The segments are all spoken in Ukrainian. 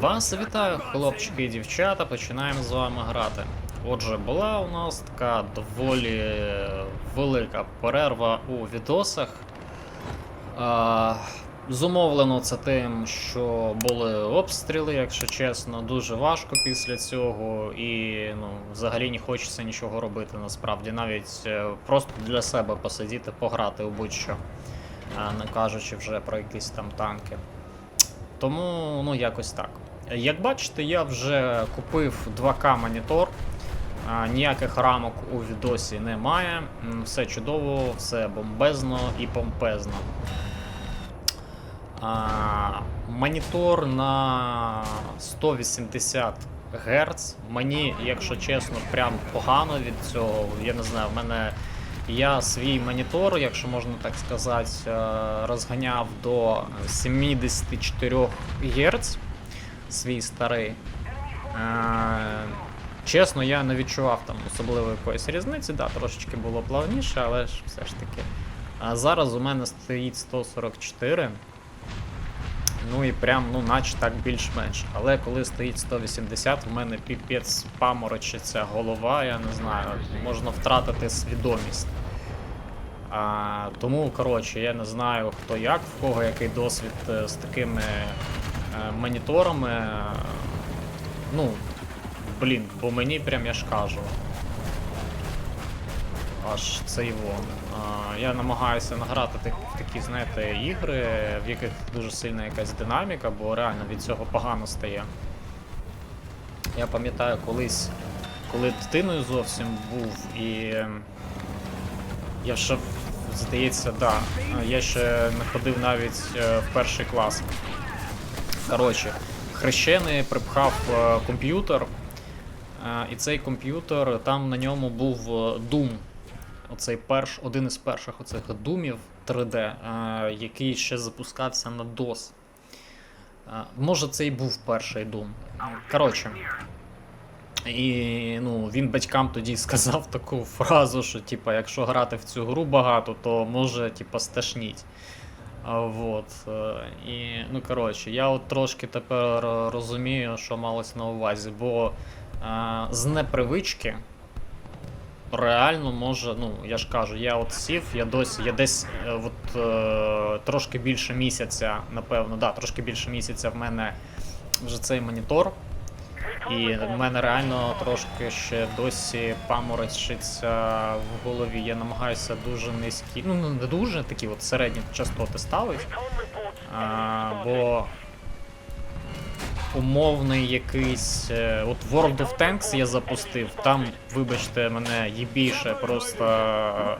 Вас вітаю, хлопчики і дівчата. Починаємо з вами грати. Отже, була у нас така доволі велика перерва у відосах. А, зумовлено це тим, що були обстріли, якщо чесно, дуже важко після цього, і ну, взагалі не хочеться нічого робити насправді, навіть е, просто для себе посидіти, пограти у будь-що, не кажучи вже про якісь там танки. Тому ну якось так. Як бачите, я вже купив 2К монітор. Ніяких рамок у відосі немає. Все чудово, все бомбезно і помпезно. Монітор на 180 Гц. Мені, якщо чесно, прям погано від цього. Я не знаю, в мене я свій монітор, якщо можна так сказати, е, розганяв до 74 Гц. Свій старий. Е, Чесно, я не відчував там особливо якоїсь різниці, да, трошечки було плавніше, але ж все ж таки. А зараз у мене стоїть 144. Ну і прям, ну, наче так більш-менш. Але коли стоїть 180, у мене піпець паморочиться голова, я не знаю, можна втратити свідомість. А, тому, коротше, я не знаю хто як, в кого який досвід е, з такими моніторами. Е, Ну, блін, бо мені прям я ж кажу. Аж це його. А, я намагаюся награти в такі, знаєте, ігри, в яких дуже сильна якась динаміка, бо реально від цього погано стає. Я пам'ятаю колись, коли дитиною зовсім був, і я ще, здається, да, я ще не ходив навіть е, в перший клас. Коротше, хрещений припхав е, комп'ютер, е, і цей комп'ютер, там на ньому був е, Doom. Оцей перш, один із перших оцих думів 3D, е, який ще запускався на DOS. Може, це і був перший Doom. Коротше. І ну, він батькам тоді сказав таку фразу, що типа, якщо грати в цю гру багато, то може типа, стошніть. А, вот. е, І, ну, коротше, я от трошки тепер розумію, що малось на увазі, бо е, з непривички реально може, ну, я ж кажу, я от сів, я досі, я десь е, от, трошки більше місяця, напевно, да, трошки більше місяця в мене вже цей монітор. І в мене реально трошки ще досі паморочиться в голові. Я намагаюся дуже низькі, ну не дуже такі от середні частоти ставити. А, бо умовний якийсь. е, От World of Tanks я запустив. Там, вибачте, мене є більше просто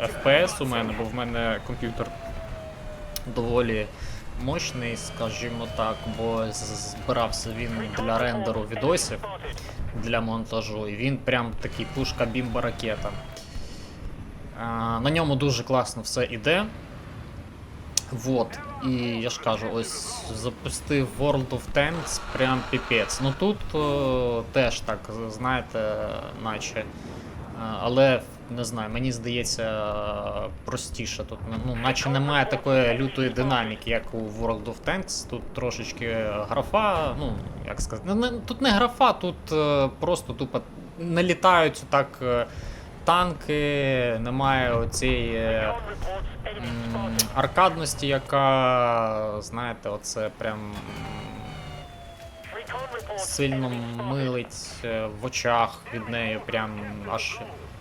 е, FPS у мене, бо в мене комп'ютер доволі мощний, скажімо так, бо збирався він для рендеру відосів для монтажу, і він прям такий пушка бімба ракета. На ньому дуже класно все іде. Вот. І я ж кажу, ось запустив World of Tanks, прям піпець. Ну тут е, теж так, знаєте, наче. Але не знаю, мені здається простіше. Тут ну, наче немає такої лютої динаміки, як у World of Tanks. Тут трошечки графа, ну, як сказати, не, не- тут не графа, тут е, просто тупо налітають так е, танки, немає оцієї. е, аркадності, яка, знаєте, оце прям сильно милить в очах від неї, прям аж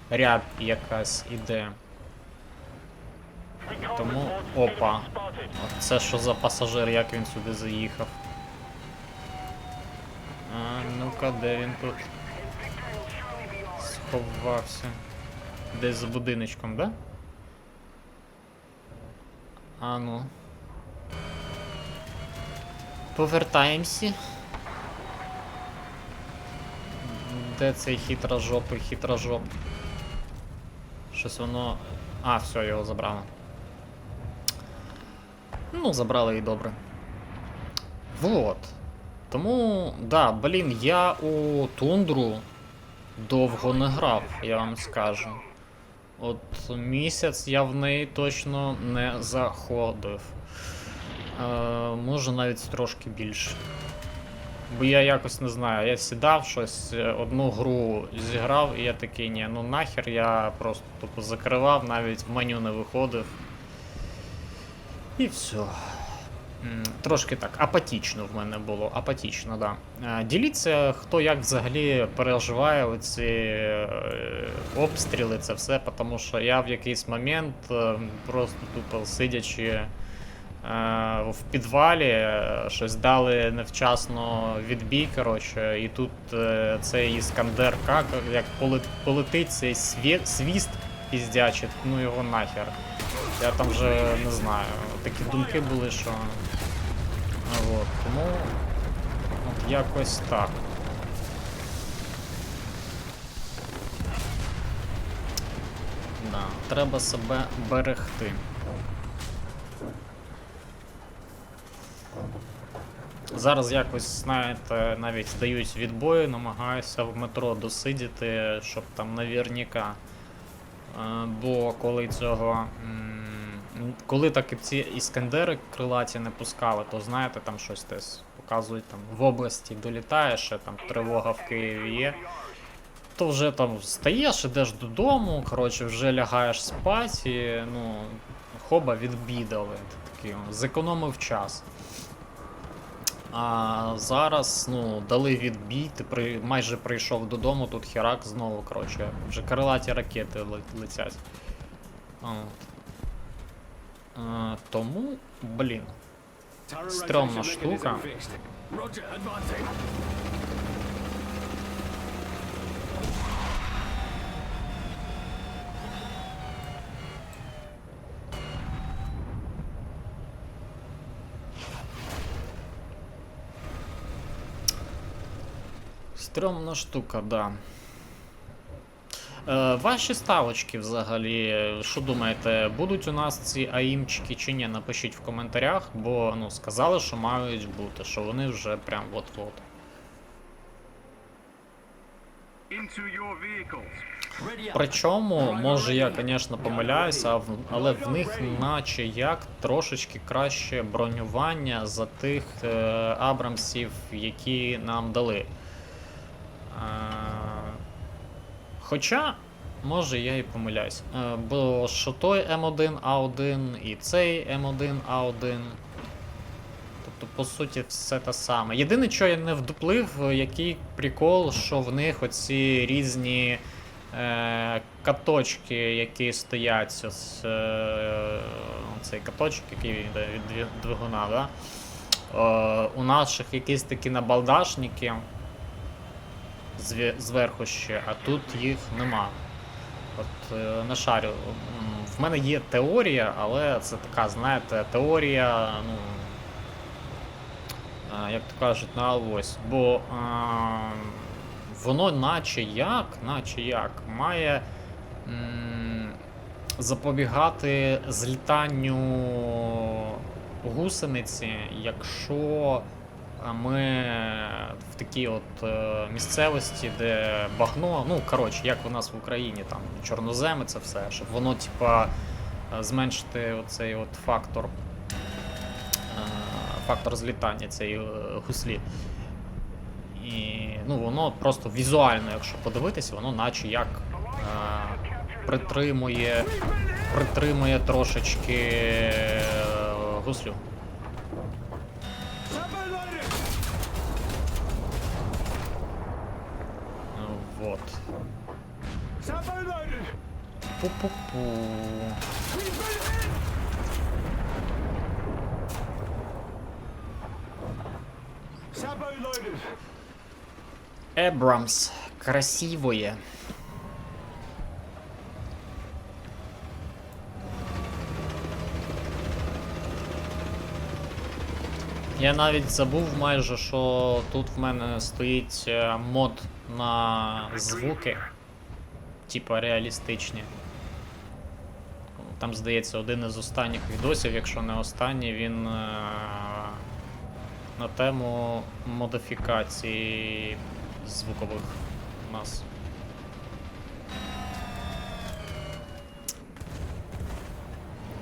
ряб якась іде. Тому опа. Це що за пасажир, як він сюди заїхав? А, ну-ка, де він тут? Сховався. Десь за будиночком, да? А ну. Повертаємося. Де цей хитрожопий хитрожоп? Щось воно. А, все, його забрали. Ну, забрали і добре. Вот. Тому, да, блін, я у тундру довго не грав, я вам скажу. От місяць я в неї точно не заходив. Е, може навіть трошки більше. Бо я якось не знаю, я сідав щось, е, одну гру зіграв, і я такий, ні, ну нахер я просто тупо закривав, навіть в меню не виходив. І все. Трошки так, апатічно в мене було. Апатічно, да. Е, Діліться, хто як взагалі переживає оці е, обстріли, це все, тому що я в якийсь момент просто тупо сидячи в підвалі, е, щось дали невчасно відбій, коротше, і тут е, цей іскандер как, як полетить цей сві- свіст піздячий, ну його нахер. Я там вже не знаю, такі думки були, що. А, Вот, тому от якось так. Да, треба себе берегти. Зараз якось, знаєте, навіть здають відбої, намагаюся в метро досидіти, щоб там навірняка. Е, Бо коли цього. Коли так і ці іскандери крилаті не пускали, то знаєте, там щось десь показують там в області долітає, ще там тривога в Києві є. То вже там встаєш, ідеш додому, коротше, вже лягаєш спать і ну, хоба відбідали. Ти зекономив час. А зараз ну, дали відбій, ти при, майже прийшов додому, тут херак знову, коротше, вже крилаті ракети ле- летять. От. А, тому, блін. Стрьомна штука. Стрьомна штука, да. Е, ваші ставочки взагалі, що думаєте, будуть у нас ці аїмчики чи ні? Напишіть в коментарях, бо ну, сказали, що мають бути, що вони вже прям от-от. Причому, може я, звісно, помиляюся, але в них наче як трошечки краще бронювання за тих е, Абрамсів, які нам дали. Е, Хоча, може я і помиляюсь. Е, бо що той М1А1 і цей М1А1. Тобто, по суті, все те саме. Єдине, що я не вдуплив, е, який прикол, що в них оці різні е, каточки, які стоять. Ось, е, цей каточок, який йде від двигуна, да? Е, у наших якісь такі набалдашники зверху ще, а тут їх нема. От е, не шарю. В мене є теорія, але це така, знаєте, теорія, ну. е, Як то кажуть, на авось. Бо е, воно наче як, наче як, має м, запобігати злітанню гусениці, якщо а ми в такій от е, місцевості, де багно, ну коротше, як у нас в Україні, там чорноземи, це все, щоб воно, типа, е, зменшити оцей от фактор, е, фактор злітання цієї гуслі. І ну, воно просто візуально, якщо подивитися, воно наче як притримує, притримує трошечки гуслю. Ну, Вот. Пу-пу-пу. Эбрамс. Красивое. Я навіть забув майже, що тут в мене стоїть е, мод на звуки, типа реалістичні. Там, здається, один із останніх відосів, якщо не останній, він е, на тему модифікації звукових у нас.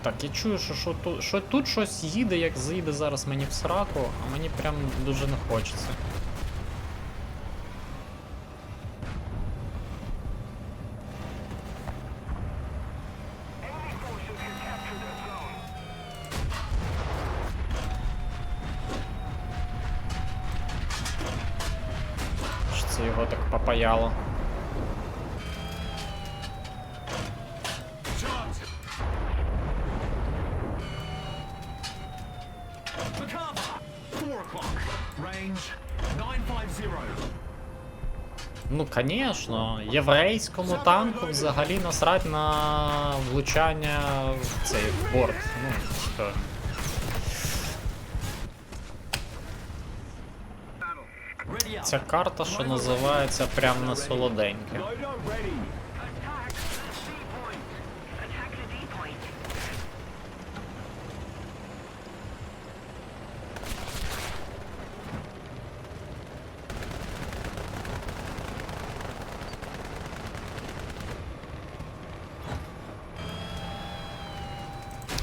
Так, я чую, що, що, тут, що тут щось їде, як заїде зараз мені в сраку, а мені прям дуже не хочеться. Ну, звісно, єврейському танку взагалі насрать на влучання в цей борт. Ну, що. Ця карта, що називається, прям на солоденьке.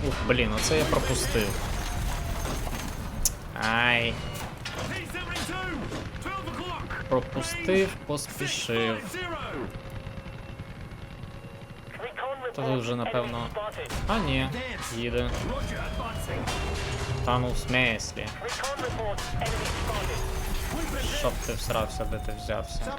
Ух, блін, оце я пропустив. Ай, T72. 12 o'clock. пропустив, поспішив. 650. Та тут вже, напевно. А ні, їде. Та ну в смислі. Щоб ти всрався, де ти взявся.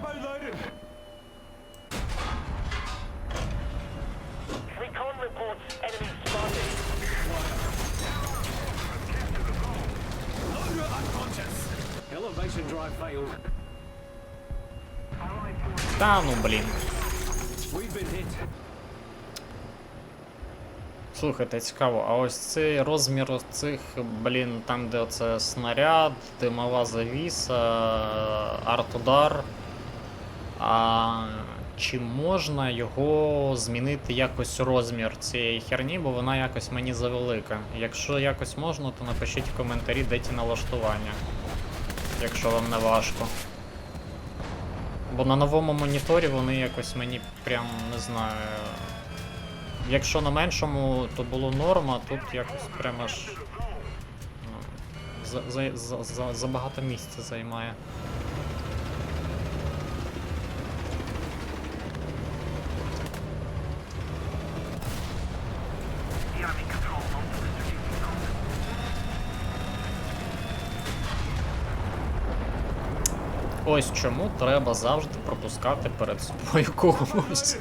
Та ну блін. Слухайте, цікаво, а ось цей розмір цих, блін, там, де оце снаряд, димова завіса, арт-удар. А чи можна його змінити якось розмір цієї херні, бо вона якось мені завелика. Якщо якось можна, то напишіть в коментарі, де ті налаштування. Якщо вам не важко. Бо на новому моніторі вони якось мені прям не знаю. Якщо на меншому, то було норма, тут якось прямо аж ну, за, за, за, за, забагато місця займає. Ось чому треба завжди пропускати перед собою когось.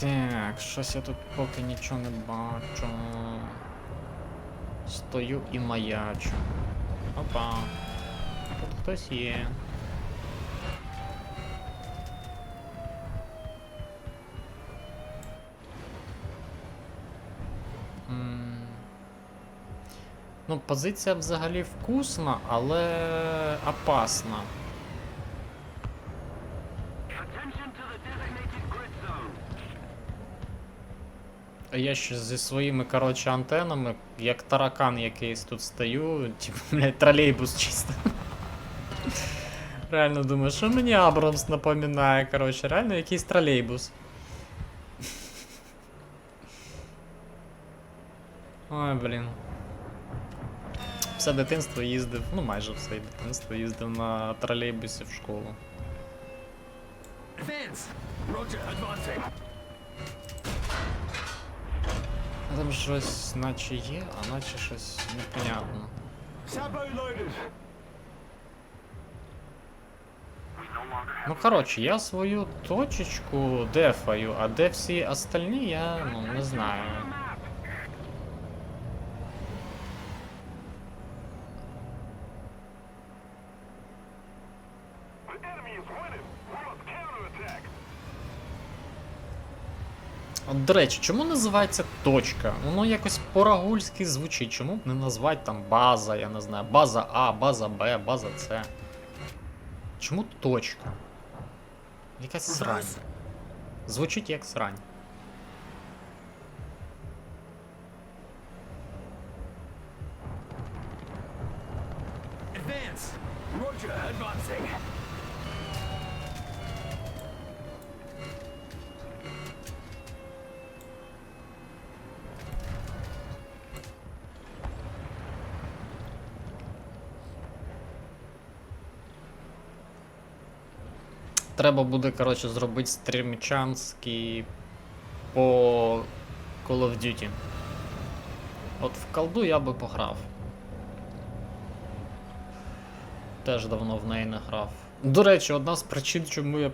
Так, щось я тут поки нічого не бачу. Стою і маячу. Опа. Тут хтось є. Ну, позиція взагалі вкусна, але опасна. А я ще зі своїми, коротше, антенами, як таракан якийсь тут стою, типу, блядь, тролейбус чисто. Реально думаю, що мені Абрамс напоминає, коротше, реально якийсь тролейбус. Ой, блін. Все дитинство їздив, ну майже все дитинство їздив на тролейбусі в школу. Advance. Roger, advancing. А Там щось наче є, а наче щось непонятно. Ну, коротше, я свою точечку дефаю, а де всі остальні, я ну, не знаю. От, до речі, чому називається точка? Воно якось по-рагульськи звучить. Чому б не назвати там база, я не знаю, база А, база Б, база С. Чому точка? Якась срань. Звучить як срань. Треба буде, коротше, зробити стрімчанський по Call of Duty. От в колду я би пограв. Теж давно в неї не грав. До речі, одна з причин, чому я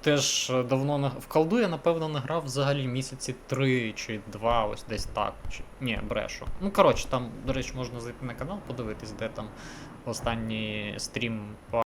теж давно не в колду я напевно не грав взагалі місяці 3 чи 2, ось десь так. Чи... Ні, брешу. Ну коротше, там, до речі, можна зайти на канал, подивитись, де там останній стрім по